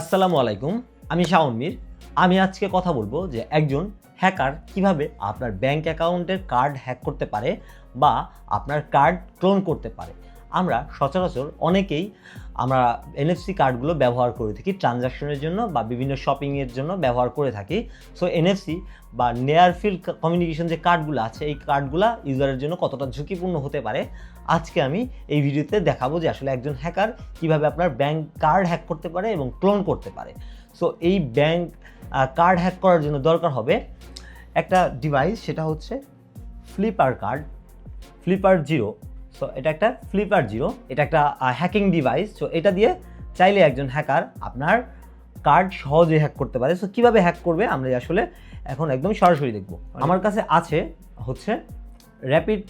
আসসালামু আলাইকুম, আমি শাওন মির। আমি আজকে কথা বলব যে একজন হ্যাকার কীভাবে আপনার ব্যাংক অ্যাকাউন্টের কার্ড হ্যাক করতে পারে বা আপনার কার্ড ক্লোন করতে পারে। আমরা সচরাচর অনেকেই আমরা এনএফসি কার্ডগুলো ব্যবহার করে থাকি ট্রানজাকশনের জন্য বা বিভিন্ন শপিংয়ের জন্য ব্যবহার করে থাকি। সো এনএফসি বা নেয়ার ফিল্ড কমিউনিকেশন যে কার্ডগুলো আছে, এই কার্ডগুলো ইউজারের জন্য কতটা ঝুঁকিপূর্ণ হতে পারে, আজকে আমি এই ভিডিওতে দেখাবো যে আসলে একজন হ্যাকার কীভাবে আপনার ব্যাংক কার্ড হ্যাক করতে পারে এবং ক্লোন করতে পারে। সো এই ব্যাংক কার্ড হ্যাক করার জন্য দরকার হবে একটা ডিভাইস সেটা হচ্ছে flipper card flipper zero so এটা একটা ফ্লিপার জিরো এটা একটা হ্যাকিং ডিভাইস সো এটা দিয়ে চাইলে একজন হ্যাকার আপনার কার্ড সহজে হ্যাক করতে পারে। সো কীভাবে হ্যাক করবে? আমরা আসলে এখন একদম সরাসরি দেখব। আমার কাছে আছে হচ্ছে র্যাপিড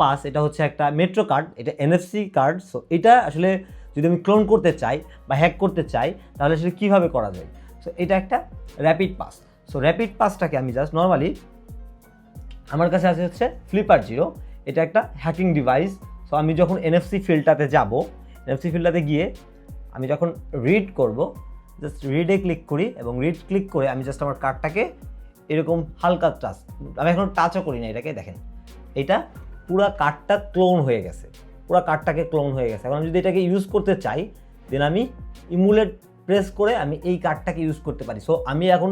পাস এটা হচ্ছে একটা মেট্রো কার্ড এটা এনএফসি কার্ড সো এটা আসলে যদি আমি ক্লোন করতে চাই বা হ্যাক করতে চাই তাহলে আসলে কীভাবে করা যায়? সো এটা একটা র্যাপিড পাস সো র্যাপিড পাসটাকে আমি জাস্ট নর্মালি আমার কাছে আছে হচ্ছে ফ্লিপার জিরো এটা একটা হ্যাকিং ডিভাইস সো আমি যখন এনএফসি ফিল্ডটাতে যাব এনএফসি ফিল্ডটাতে গিয়ে আমি যখন রিড করব জাস্ট রিডে ক্লিক করি এবং রিড ক্লিক করে আমি জাস্ট আমার কার্ডটাকে এরকম হালকা টাচ আমি এখন টাচও করি না এটাকে, দেখেন। এটা পুরা কার্ডটা ক্লোন হয়ে গেছে। পুরা কার্ডটাকে ক্লোন হয়ে গেছে। এখন আমি যদি এটাকে ইউজ করতে চাই দেন আমি ইমুলেট প্রেস করে আমি এই কার্ডটাকে ইউজ করতে পারি। সো আমি এখন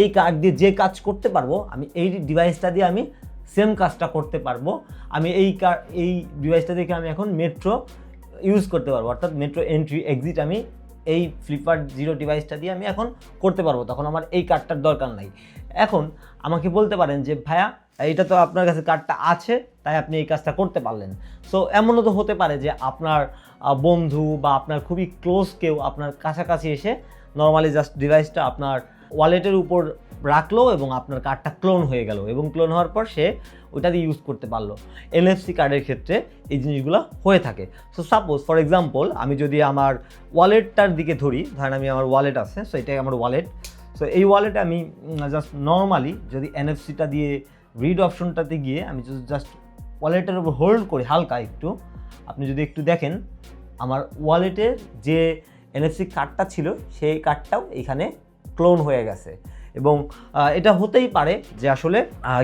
এই কার্ড দিয়ে যে কাজ করতে পারব, আমি এই ডিভাইসটা দিয়ে আমি সেম কাজটা করতে পারব। আমি এই কার এই ডিভাইসটা থেকে আমি এখন মেট্রো ইউজ করতে পারব। অর্থাৎ মেট্রো এন্ট্রি এক্সিট আমি এই ফ্লিপকার্ট জিরো ডিভাইসটা দিয়ে আমি এখন করতে পারব। তখন আমার এই কার্ডটার দরকার নাই। এখন আমাকে বলতে পারেন যে, ভাইয়া, এইটা তো আপনার কাছে কার্ডটা আছে, তাই আপনি এই কাজটা করতে পারলেন। সো এমনও তো হতে পারে যে, আপনার বন্ধু বা আপনার খুবই ক্লোজ কেউ আপনার কাছাকাছি এসে নর্মালি জাস্ট ডিভাইসটা আপনার ওয়ালেটের উপর রাখল এবং আপনার কার্ডটা ক্লোন হয়ে গেল এবং ক্লোন হওয়ার পর সে ওইটা দিয়ে ইউজ করতে পারল। এনএফসি কার্ডের ক্ষেত্রে এই জিনিসগুলো হয়ে থাকে। সো সাপোজ ফর এক্সাম্পল আমি যদি আমার ওয়ালেটটার দিকে ধরি, ধরেন আমি আমার ওয়ালেট আছে সো এটাই আমার ওয়ালেট সো এই ওয়ালেটে আমি জাস্ট নর্মালি যদি এনএফসিটা দিয়ে রিড অপশনটাতে গিয়ে আমি যদি জাস্ট ওয়ালেটের উপর হোল্ড করি হালকা একটু, আপনি যদি একটু দেখেন, আমার ওয়ালেটের যে এনএফসি কার্ডটা ছিল, সেই কার্ডটাও এখানে ক্লোন হয়ে গেছে। এবং এটা হতেই পারে যে আসলে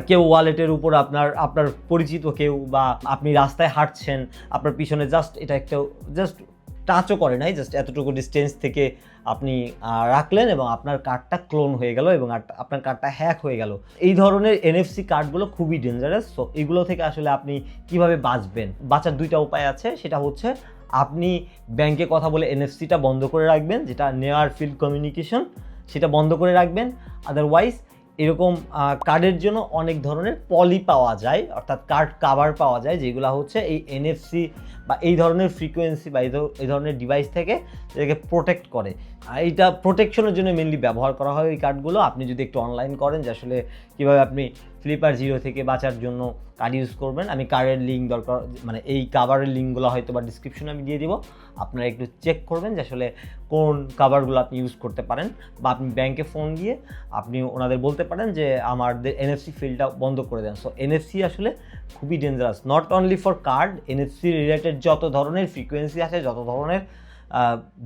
কেউ ওয়ালেটের উপর আপনার আপনার পরিচিত কেউ বা আপনি রাস্তায় হাঁটছেন, আপনার পিছনে জাস্ট এটা একটা জাস্ট টাচও করে নাই জাস্ট এতটুকু ডিস্টেন্স থেকে আপনি রাখলেন এবং আপনার কার্ডটা ক্লোন হয়ে গেল এবং আপনার কার্ডটা হ্যাক হয়ে গেল। এই ধরনের এনএফসি কার্ডগুলো খুবই ডেঞ্জারাস সো এগুলো থেকে আসলে আপনি কীভাবে বাঁচবেন? বাঁচার দুইটা উপায় আছে, সেটা হচ্ছে আপনি ব্যাংকে কথা বলে এনএফসিটা বন্ধ করে রাখবেন, যেটা নেয়ার ফিল্ড কমিউনিকেশন সেটা বন্ধ করে রাখবেন। আদারওয়াইজ এরকম কার্ডের জন্য অনেক ধরনের পলি পাওয়া যায়, অর্থাৎ কার্ড কাভার পাওয়া যায়, যেগুলো হচ্ছে এই এনএফসি বা এই ধরনের ফ্রিকোয়েন্সি বা এই ধর- এই ধরনের ডিভাইস থেকে এটাকে প্রোটেক্ট করে। এইটা প্রোটেকশনের জন্য মেনলি ব্যবহার করা হয় এই কার্ডগুলো আপনি যদি একটু অনলাইন করেন যে আসলে কীভাবে আপনি ফ্লিপার জিরো থেকে বাঁচার জন্য কার্ড ইউজ করবেন, আমি কার্ডের লিঙ্ক দরকার মানে এই কাভারের লিঙ্কগুলো হয়তো বা ডিসক্রিপশনে আমি দিয়ে দিব। আপনারা একটু চেক করবেন যে আসলে কোন কাভারগুলো আপনি ইউজ করতে পারেন। বা আপনি ব্যাংকে ফোন দিয়ে আপনি ওনাদের বলতে পারেন যে আমাদের এনএফসি ফিল্ডটা বন্ধ করে দেন। সো এনএফসি আসলে খুবই dangerous not only for card NFC related যত ধরনের ফ্রিকোয়েন্সি আছে, যত ধরনের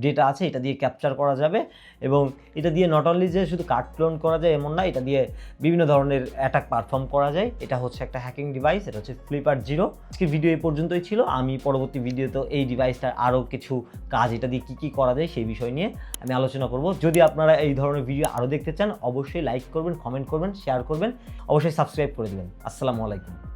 ডেটা আছে, এটা দিয়ে ক্যাপচার করা যাবে এবং এটা দিয়ে নট অনলি যে শুধু কার্ড ক্লোন করা যায় এমন না, এটা দিয়ে বিভিন্ন ধরনের অ্যাটাক পারফর্ম করা যায়। এটা হচ্ছে একটা হ্যাকিং ডিভাইস এটা হচ্ছে ফ্লিপার জিরো আজকে ভিডিও এই পর্যন্তই ছিল। আমি পরবর্তী ভিডিওতে এই ডিভাইসটার আরও কিছু কাজ, এটা দিয়ে কী কী করা যায় সেই বিষয় নিয়ে আমি আলোচনা করব। যদি আপনারা এই ধরনের ভিডিও আরও দেখতে চান, অবশ্যই লাইক করবেন কমেন্ট করবেন শেয়ার করবেন। অবশ্যই সাবস্ক্রাইব করে দেবেন। আসসালামু আলাইকুম।